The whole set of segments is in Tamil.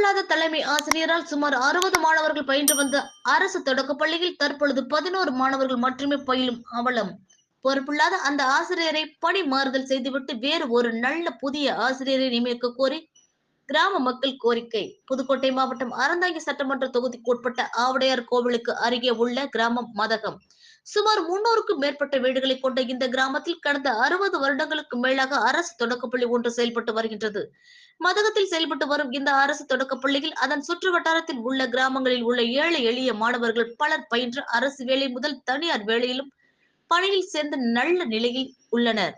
பொறுப்பில்லாத தலைமை ஆசிரியரால் சுமார் அறுபது மாணவர்கள் பயின்று வந்த அரசு தொடக்கப் பள்ளியில் தற்பொழுது பதினோரு மாணவர்கள் மட்டுமே பயிலும் அவலம். பொறுப்பில்லாத அந்த ஆசிரியரை பணி மாறுதல் செய்துவிட்டு வேறு ஒரு நல்ல புதிய ஆசிரியரை நியமிக்க கோரி கிராம மக்கள் கோரிக்கை. புதுக்கோட்டை மாவட்டம் அறந்தாங்கி சட்டமன்ற தொகுதிக்கு உட்பட்ட ஆவடையார் கோவிலுக்கு அருகே உள்ள கிராமம் மதகம். சுமார் முன்னூறுக்கும் மேற்பட்ட வீடுகளை கொண்ட இந்த கிராமத்தில் கடந்த அறுபது வருடங்களுக்கு மேலாக அரசு தொடக்கப்பள்ளி ஒன்று செயல்பட்டு வருகின்றது. மதகத்தில் செயல்பட்டு வரும் இந்த அரசு தொடக்க பள்ளியில் அதன் சுற்று வட்டாரத்தில் உள்ள கிராமங்களில் உள்ள ஏழை எளிய மாணவர்கள் பலர் பயின்று அரசு வேலை முதல் தனியார் வேலையிலும் பணியில் சேர்ந்து நல்ல நிலையில் உள்ளனர்.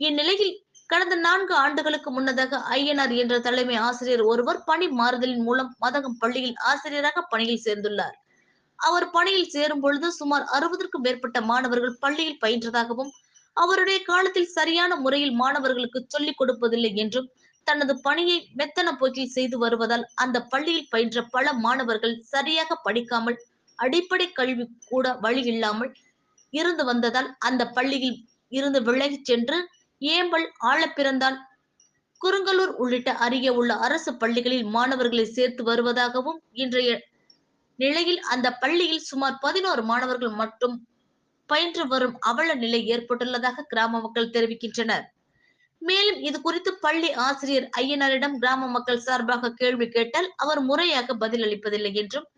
இந்நிலையில் கடந்த நான்கு ஆண்டுகளுக்கு முன்னதாக ஐஎன்ஆர் என்ற தலைமை ஆசிரியர் ஒருவர் பணி மாறுதலின் மூலம் மதகம் பள்ளியில் ஆசிரியராக பணியில் சேர்ந்துள்ளார். அவர் பணியில் சேரும் பொழுது சுமார் அறுபதற்கும் மேற்பட்ட மாணவர்கள் பள்ளியில் பயின்றதாகவும் அவருடைய காலத்தில் சரியான முறையில் மாணவர்களுக்கு சொல்லிக் கொடுப்பதில்லை என்றும் தனது பணியை மெத்தன போக்கில் செய்து வருவதால் அந்த பள்ளியில் பயின்ற பல மாணவர்கள் சரியாக படிக்காமல் அடிப்படை கல்வி கூட வழி இல்லாமல் இருந்து வந்ததால் அந்த பள்ளியில் இருந்து விலகிச் சென்று ஏம்பல் ஆழப்பிறந்தால் குருங்கலூர் உள்ளிட்ட அருகே உள்ள அரசு பள்ளிகளில் மாணவர்களை சேர்த்து வருவதாகவும் இன்றைய நிலையில் அந்த பள்ளியில் சுமார் பதினோரு மாணவர்கள் மட்டும் பயின்று வரும் அவல நிலை ஏற்பட்டுள்ளதாக கிராம மக்கள் தெரிவிக்கின்றனர். மேலும் இது குறித்து பள்ளி ஆசிரியர் ஐயனாரிடம் கிராம மக்கள் சார்பாக கேள்வி கேட்டால் அவர் முறையாக பதில் அளிப்பதில்லை என்றும்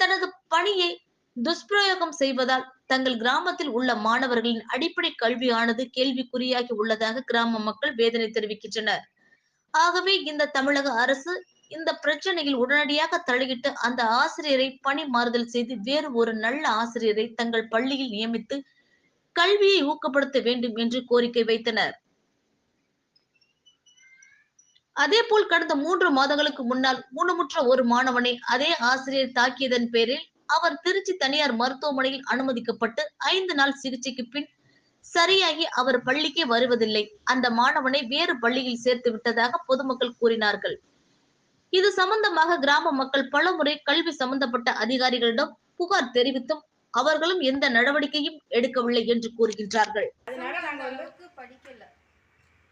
தனது பணியை துஷ்பிரயோகம் செய்வதால் தங்கள் கிராமத்தில் உள்ள மாணவர்களின் அடிப்படை கல்வியானது கேள்விக்குறியாகி உள்ளதாக கிராம மக்கள் வேதனை தெரிவிக்கின்றனர். ஆகவே இந்த தமிழக அரசு இந்த பிரச்சனையில் உடனடியாக தலையிட்டு அந்த ஆசிரியரை பணி மாறுதல் செய்து வேறு ஒரு நல்ல ஆசிரியரை தங்கள் பள்ளியில் நியமித்து கல்வியை ஊக்கப்படுத்த வேண்டும் என்று கோரிக்கை வைத்தனர். அதே போல் கடந்த மூன்று மாதங்களுக்கு முன்னால் ஊனமுற்ற ஒரு மாணவனை அதே ஆசிரியர் தாக்கியதன் பேரில் அவர் திருச்சி தனியார் மருத்துவமனையில் அனுமதிக்கப்பட்டு ஐந்து நாள் சிகிச்சைக்கு பின் சரியாகி அவர் பள்ளிக்கே வருவதில்லை. அந்த மாணவனை வேறு பள்ளியில் சேர்த்து விட்டதாக பொதுமக்கள் கூறினார்கள். இது சம்பந்தமாக கிராம மக்கள் பலமுறை கல்வி சம்பந்தப்பட்ட அதிகாரிகளிடம் புகார் தெரிவித்தும் அவர்களும் எந்த நடவடிக்கையும் எடுக்கவில்லை என்று கூறுகின்றார்கள். அதனால நாங்க வந்து படிக்கல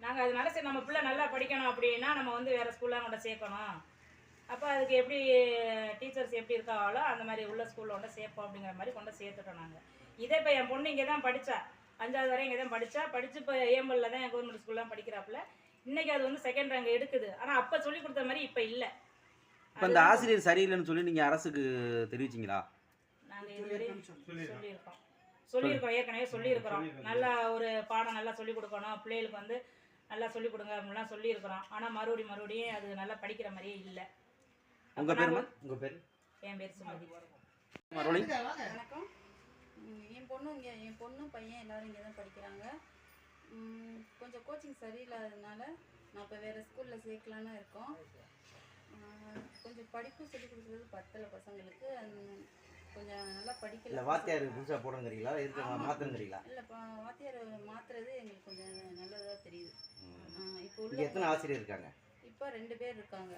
நாங்கள் அதனால சரி நம்ம பிள்ளை நல்லா படிக்கணும் அப்படின்னா நம்ம வந்து வேறு ஸ்கூலில் கொண்டு சேர்க்கணும். அப்போ அதுக்கு எப்படி டீச்சர்ஸ் எப்படி இருக்காங்களோ அந்த மாதிரி உள்ள ஸ்கூலில் கொண்டு சேர்ப்போம் அப்படிங்கிற மாதிரி கொண்டு சேர்த்துட்டோம் நாங்கள் இதே இப்போ என் பொண்ணு இங்கே தான் படித்தா அஞ்சாவது வரை இங்கே தான் படித்தா படித்து இப்போ ஏஎம்எல்ல தான் கவர்மெண்ட் ஸ்கூல்லாம் படிக்கிறாப்புல. இன்னைக்கு அது வந்து செகண்ட் ரேங்க் எடுக்குது. ஆனால் அப்போ சொல்லி கொடுத்த மாதிரி இப்போ இல்லை. இப்போ இந்த ஆசிரியர் சரியில்லைன்னு சொல்லி நீங்கள் அரசுக்கு தெரிவிச்சிங்களா? நாங்கள் இதுவரை சொல்லியிருக்கோம். சொல்லியிருக்கோம். ஏற்கனவே சொல்லியிருக்கிறோம். நல்லா ஒரு பாடம் நல்லா சொல்லிக் கொடுக்கணும். பிள்ளைகளுக்கு வந்து நல்லா சொல்லிக் கொடுங்க அப்படிலாம் சொல்லியிருக்கிறோம். ஆனால் மறுபடியும் மறுபடியும் அது நல்லா படிக்கிற மாதிரியே இல்லை. உங்கள் பேருமா உங்கள் பேர் என் பேர் சுமதி. மறுபடியும்? வணக்கம். என் பொண்ணு இங்கே என் பொண்ணும் பையன் எல்லாரும் இங்கே தான் படிக்கிறாங்க. ம், கொஞ்சம் கோச்சிங் சரியில்லாததுனால நான் இப்போ வேறு ஸ்கூலில் சேர்க்கலான்னு இருக்கோம். கொஞ்சம் படிப்பு சொல்லிக் கொடுக்குறது பத்தலை பசங்களுக்கு. கொஞ்சம் நல்லா இல்லை படிக்கல வாத்தியார் புதுசாக போடுங்கிறீங்களா இருக்க. மாற்றுங்கிறீங்களா இல்லை வாத்தியார் மாற்றுறது எங்களுக்கு கொஞ்சம் நல்லதாக தெரியுது. இப்போ இங்கே எத்தனை உள்ள ஆசிரியர் இருக்காங்க இப்போ ரெண்டு பேர் இருக்காங்க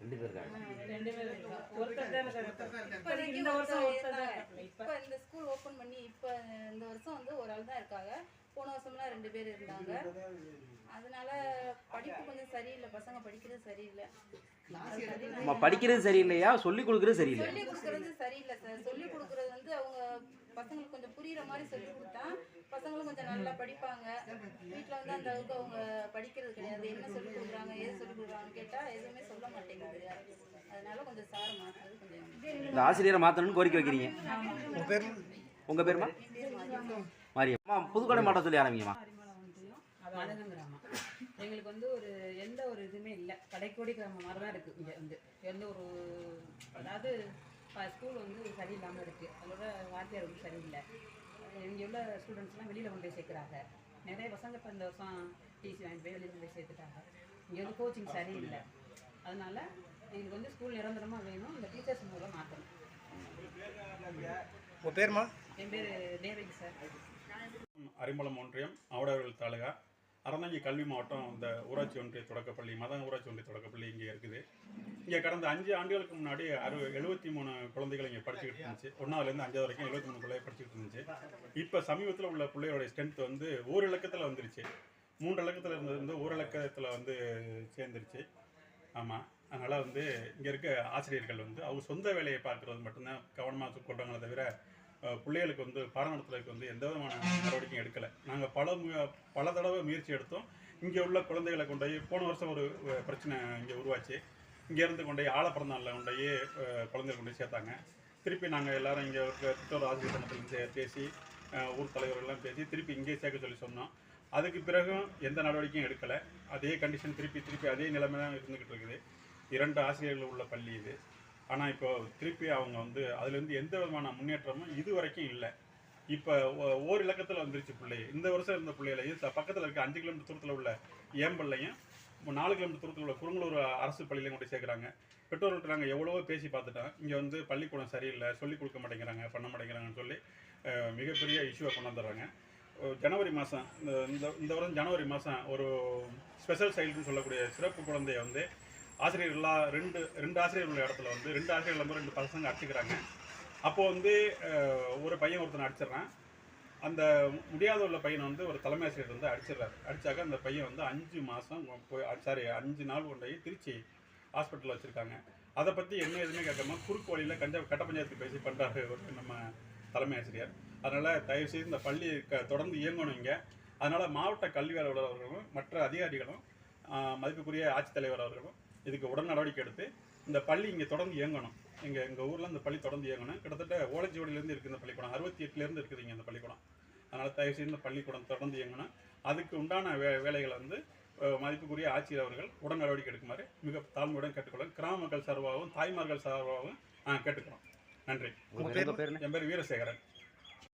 ரெண்டு பேர் இருக்காங்க ஆ, ரெண்டு பேரும் இருக்காங்க. ஒருத்தர் தான் இருக்காங்க. இப்போதைக்கு இந்த வருஷம் ஒருத்தர் தான். இப்போ இந்த ஸ்கூல் ஓப்பன் பண்ணி இப்போ இந்த வருஷம் வந்து ஒரு ஆள் தான் இருக்காங்க போன வருஷம்லாம் ரெண்டு பேர் இருந்தாங்க. அதனால படிப்பு கொஞ்சம் சரியில்லை. பசங்க படிக்கிறது சரியில்லை. நம்ம படிக்கிறது சரியில்லையா? சொல்லி கொடுக்குறது சரியில்லை சொல்லி கொடுக்கறது சரியில்லை சார் சொல்லி கொடுக்கறது வந்து அவங்க பசங்களுக்கு கொஞ்சம் புரியுற மாதிரி சொல்லி கொடுத்தா பசங்களும் கொஞ்சம் நல்லா படிப்பாங்க. வீட்டில் வந்து அந்த அளவுக்கு அவங்க படிக்கிறது கிடையாது. என்ன சொல்லி கொடுக்குறாங்க ஏது சொல்லி கொடுக்குறாங்கன்னு கேட்டால் எதுவுமே சொல்ல மாட்டேங்குது. அதனால கொஞ்சம் சார் மாற்றுறது கொஞ்சம் இந்த ஆசிரியரை மாற்றணும்னு கோரிக்கை வைக்கிறீங்க. உங்கள் பேருமா? மாரியம்மா புதுக்கோட்டை மாவட்டம் சொல்லி ஆரம்பிங்கம்மா. எங்களுக்கு வந்து ஒரு எந்த ஒரு இதுவுமே இல்லை. கடைக்கோடி கிராமம் மாதிரி தான் இருக்குது இங்கே வந்து. எந்த ஒரு அதாவது ஸ்கூல் வந்து சரியில்லாமல் இருக்குது அதோட வாத்தியார் வந்து சரியில்லை. இங்கே உள்ள ஸ்டூடெண்ட்ஸ்லாம் வெளியில் கொண்டு போய் சேர்க்குறாங்க. நிறைய பசங்க இப்போ இந்த வருஷம் டிசி வாங்கி போய் வெளியில் கொண்டு போய் சேர்த்துட்டாங்க. இங்கே வந்து கோச்சிங் சரியில்லை. அதனால எங்களுக்கு வந்து ஸ்கூல் நிரந்தரமாக வேணும். இந்த டீச்சர்ஸ் மூலம் மாற்றணும் உங்கள் பேருமா என் பேர் தேவகி சார். அரிமளம் ஒன்றியம் ஆவடவர்கள் தாலுகா அறந்தாங்கி கல்வி மாவட்டம் இந்த ஊராட்சி ஒன்றிய தொடக்கப்பள்ளி மதம் ஊராட்சி ஒன்றிய தொடக்கப்பள்ளி இங்கே இருக்குது. இங்கே கடந்த அஞ்சு ஆண்டுகளுக்கு முன்னாடி அறு எழுபத்தி மூணு குழந்தைகள் இங்கே படிச்சுக்கிட்டு இருந்துச்சு. ஒன்றாவதுலேருந்து அஞ்சாவது வரைக்கும் எழுபத்தி மூணு பிள்ளைய படிச்சுக்கிட்டு இருந்துச்சு. இப்போ சமீபத்தில் உள்ள பிள்ளையோட ஸ்ட்ரென்த் வந்து ஒரு இலக்கத்தில் வந்துருச்சு. மூன்று இலக்கத்தில் இருந்தது வந்து ஒரு இலக்கத்தில் வந்து சேர்ந்துருச்சு. ஆமாம் அதனால் வந்து இங்கே இருக்க ஆசிரியர்கள் வந்து அவங்க சொந்த வேலையை பார்க்குறது மட்டும்தான் கவனமாக கொள்றாங்களே தவிர பிள்ளைகளுக்கு வந்து பாடம் நடத்துறதுக்கு வந்து எந்த விதமான நடவடிக்கையும் எடுக்கலை. நாங்கள் பல மு- பல தடவை முயற்சி எடுத்தோம். இங்கே உள்ள குழந்தைகளை கொண்டு போய் போன வருஷம் ஒரு பிரச்சனை இங்கே உருவாச்சு. இங்கேருந்து கொண்டு போய் ஆலப்பிறந்தாளில் கொண்டு போய் கொண்டு போய் சேர்த்தாங்க. திருப்பி நாங்கள் எல்லாரும் இங்கே திட்டோர் ஆசிரியர் சங்கத்திலேருந்து பேசி ஊர் தலைவர்கள்லாம் பேசி திருப்பி இங்கே சேர்க்க சொல்லி சொன்னோம். அதுக்கு பிறகும் எந்த நடவடிக்கையும் எடுக்கலை. அதே கண்டிஷன் திருப்பி திருப்பி அதே நிலைமை தான் இருந்துக்கிட்டு இருக்குது. இரண்டு ஆசிரியர்கள் உள்ள பள்ளி இது. ஆனால் இப்போ திருப்பி அவங்க வந்து அதுலேருந்து எந்த விதமான முன்னேற்றமும் இது வரைக்கும் இல்லை. இப்போ ஓர் இலக்கத்தில் வந்துருச்சு பிள்ளை. இந்த வருஷம் இருந்த பிள்ளைகளையும் பக்கத்தில் இருக்க அஞ்சு கிலோமீட்டர் தூரத்தில் உள்ள ஏம்பள்ளையும் நாலு கிலோமீட்டர் தூரத்தில் உள்ள குருங்களூர் அரசு பள்ளியிலையும் கொண்டு சேர்க்குறாங்க. பெற்றோர்கள்ட்ட நாங்கள் எவ்வளவோ பேசி பார்த்துட்டோம். இங்கே வந்து பள்ளிக்கூடம் சரியில்லை சொல்லிக் கொடுக்க மாட்டேங்கிறாங்க பண்ண மாட்டேங்கிறாங்கன்னு சொல்லி மிகப்பெரிய இஷ்யூவை கொண்டு வந்துடுறாங்க. ஜனவரி மாதம் இந்த இந்த இந்த ஜனவரி மாதம் ஒரு ஸ்பெஷல் சைல்டுன்னு சொல்லக்கூடிய சிறப்பு குழந்தைய வந்து ஆசிரியர்களாக ரெண்டு ரெண்டு ஆசிரியர் உள்ள இடத்துல வந்து ரெண்டு ஆசிரியர்கள் வந்து ரெண்டு பசங்க அடிச்சுக்கிறாங்க. அப்போது வந்து ஒரு பையன் ஒருத்தனை அடிச்சிடுறான். அந்த முடியாத உள்ள பையனை வந்து ஒரு தலைமை ஆசிரியர் வந்து அடிச்சிடுறாரு. அடித்தாக்க அந்த பையன் வந்து அஞ்சு மாதம் போய் சாரி அஞ்சு நாள் கொண்டு போய் திருச்சி ஹாஸ்பிட்டலில் வச்சுருக்காங்க. அதை பற்றி என்ன எதுவுமே கேட்காம குறுக்கு வழியில் கஞ்ச கட்ட பஞ்சாயத்து பேசி பண்ணுறாரு ஒரு நம்ம தலைமை ஆசிரியர். அதனால் தயவுசெய்து இந்த பள்ளி க தொடர்ந்து இயங்கணும் இங்கே. அதனால் மாவட்ட கல்வி அலுவலர் அவர்களும் மற்ற அதிகாரிகளும் மதிப்புக்குரிய ஆட்சித்தலைவர் அவர்களும் இதுக்கு உடன் நடவடிக்கை எடுத்து இந்த பள்ளி இங்கே தொடர்ந்து இயங்கணும். எங்கள் எங்கள் ஊரில் இந்த பள்ளி தொடர்ந்து இயங்கணும். கிட்டத்தட்ட ஓலைச்சுவடியிலேருந்து இருக்குது இந்த பள்ளிக்கூடம். அறுபத்தி எட்டுலேருந்து இருக்குது இங்கே இந்த பள்ளிக்கூடம். அதனால் தயவுசெய்து இந்த பள்ளிக்கூடம் தொடர்ந்து இயங்கணும். அதுக்கு உண்டான வே வேலைகளை வந்து மதிப்புக்குரிய ஆட்சியர் அவர்கள் உடன் நடவடிக்கை எடுக்குமாறு மிக தாழ்மையுடன் கேட்டுக்கொள்ள கிராம மக்கள் சார்பாகவும் தாய்மார்கள் சார்பாகவும் நான் கேட்டுக்கிறோம். நன்றி. என் பேர் வீரசேகரன்.